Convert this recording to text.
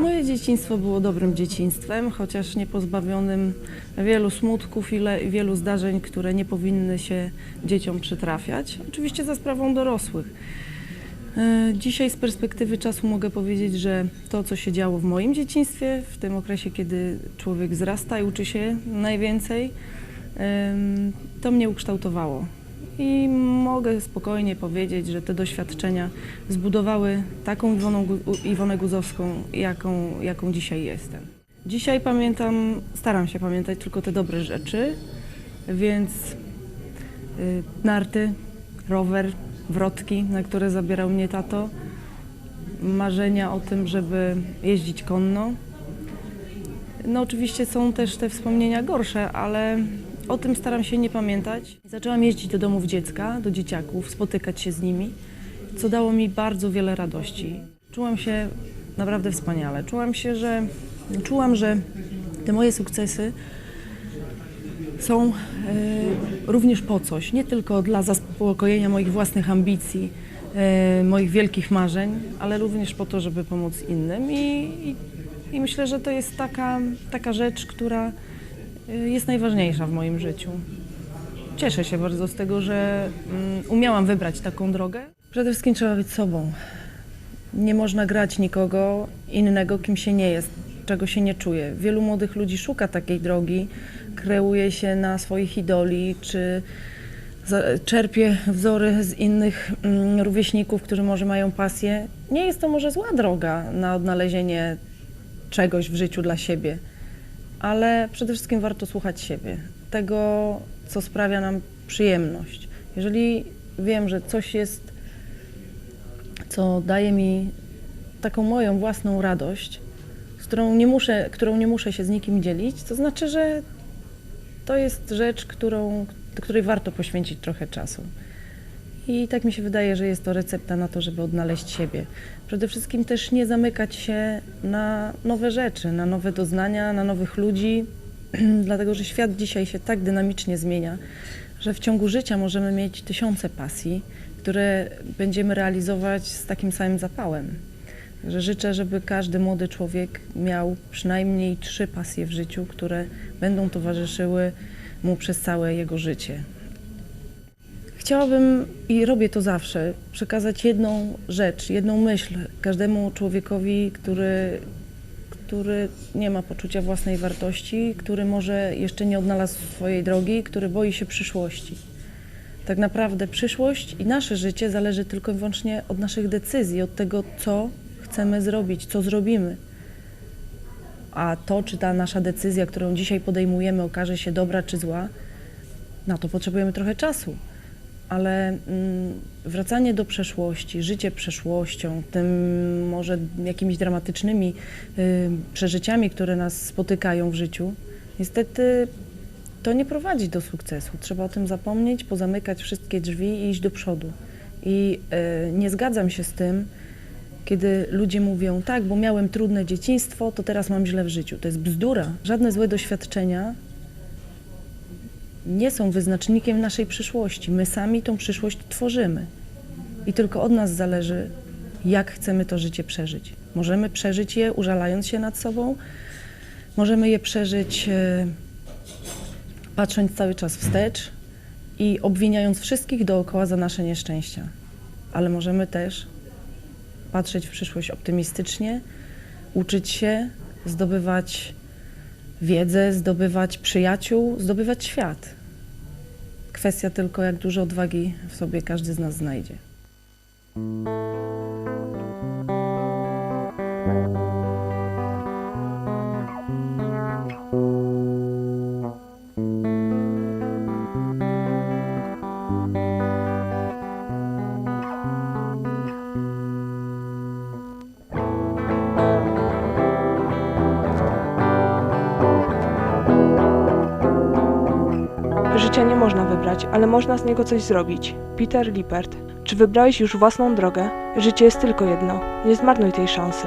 Moje dzieciństwo było dobrym dzieciństwem, chociaż nie pozbawionym wielu smutków i wielu zdarzeń, które nie powinny się dzieciom przytrafiać. Oczywiście za sprawą dorosłych. E, Dzisiaj z perspektywy czasu mogę powiedzieć, że to, co się działo w moim dzieciństwie, w tym okresie, kiedy człowiek wzrasta i uczy się najwięcej, to mnie ukształtowało. I mogę spokojnie powiedzieć, że te doświadczenia zbudowały taką Iwoną, Iwonę Guzowską, jaką, jaką dzisiaj jestem. Dzisiaj pamiętam, staram się pamiętać tylko te dobre rzeczy, więc y, narty, rower, wrotki, na które zabierał mnie tato, marzenia o tym, żeby jeździć konno. No oczywiście są też te wspomnienia gorsze, ale o tym staram się nie pamiętać. Zaczęłam jeździć do domów dziecka, do dzieciaków, spotykać się z nimi, co dało mi bardzo wiele radości. Czułam się naprawdę wspaniale. Czułam się, że czułam, że te moje sukcesy są e, również po coś, nie tylko dla zaspokojenia moich własnych ambicji, e, moich wielkich marzeń, ale również po to, żeby pomóc innym. I, i, i myślę, że to jest taka, taka rzecz, która jest najważniejsza w moim życiu. Cieszę się bardzo z tego, że mm, umiałam wybrać taką drogę. Przede wszystkim trzeba być sobą. Nie można grać nikogo innego, kim się nie jest, czego się nie czuje. Wielu młodych ludzi szuka takiej drogi, kreuje się na swoich idoli, czy czerpie wzory z innych mm, rówieśników, którzy może mają pasję. Nie jest to może zła droga na odnalezienie czegoś w życiu dla siebie, ale przede wszystkim warto słuchać siebie, tego, co sprawia nam przyjemność. Jeżeli wiem, że coś jest, co daje mi taką moją własną radość, z którą nie muszę, którą nie muszę się z nikim dzielić, to znaczy, że to jest rzecz, którą, której warto poświęcić trochę czasu. I tak mi się wydaje, że jest to recepta na to, żeby odnaleźć siebie. Przede wszystkim też nie zamykać się na nowe rzeczy, na nowe doznania, na nowych ludzi, dlatego że świat dzisiaj się tak dynamicznie zmienia, że w ciągu życia możemy mieć tysiące pasji, które będziemy realizować z takim samym zapałem. Także życzę, żeby każdy młody człowiek miał przynajmniej trzy pasje w życiu, które będą towarzyszyły mu przez całe jego życie. Chciałabym i robię to zawsze, przekazać jedną rzecz, jedną myśl każdemu człowiekowi, który, który nie ma poczucia własnej wartości, który może jeszcze nie odnalazł swojej drogi, który boi się przyszłości. Tak naprawdę przyszłość i nasze życie zależy tylko i wyłącznie od naszych decyzji, od tego, co chcemy zrobić, co zrobimy. A to, czy ta nasza decyzja, którą dzisiaj podejmujemy, okaże się dobra czy zła, na to potrzebujemy trochę czasu. Ale mm, wracanie do przeszłości, życie przeszłością, tym może jakimiś dramatycznymi y, przeżyciami, które nas spotykają w życiu, niestety to nie prowadzi do sukcesu. Trzeba o tym zapomnieć, pozamykać wszystkie drzwi i iść do przodu. I y, nie zgadzam się z tym, kiedy ludzie mówią, tak, bo miałem trudne dzieciństwo, to teraz mam źle w życiu. To jest bzdura. Żadne złe doświadczenia nie są wyznacznikiem naszej przyszłości. My sami tą przyszłość tworzymy. I tylko od nas zależy, jak chcemy to życie przeżyć. Możemy przeżyć je użalając się nad sobą, możemy je przeżyć e, patrząc cały czas wstecz i obwiniając wszystkich dookoła za nasze nieszczęścia. Ale możemy też patrzeć w przyszłość optymistycznie, uczyć się, zdobywać wiedzę, zdobywać przyjaciół, zdobywać świat. Kwestia tylko, jak dużo odwagi w sobie każdy z nas znajdzie. Życia nie można wybrać, ale można z niego coś zrobić. Peter Lippert. Czy wybrałeś już własną drogę? Życie jest tylko jedno. Nie zmarnuj tej szansy.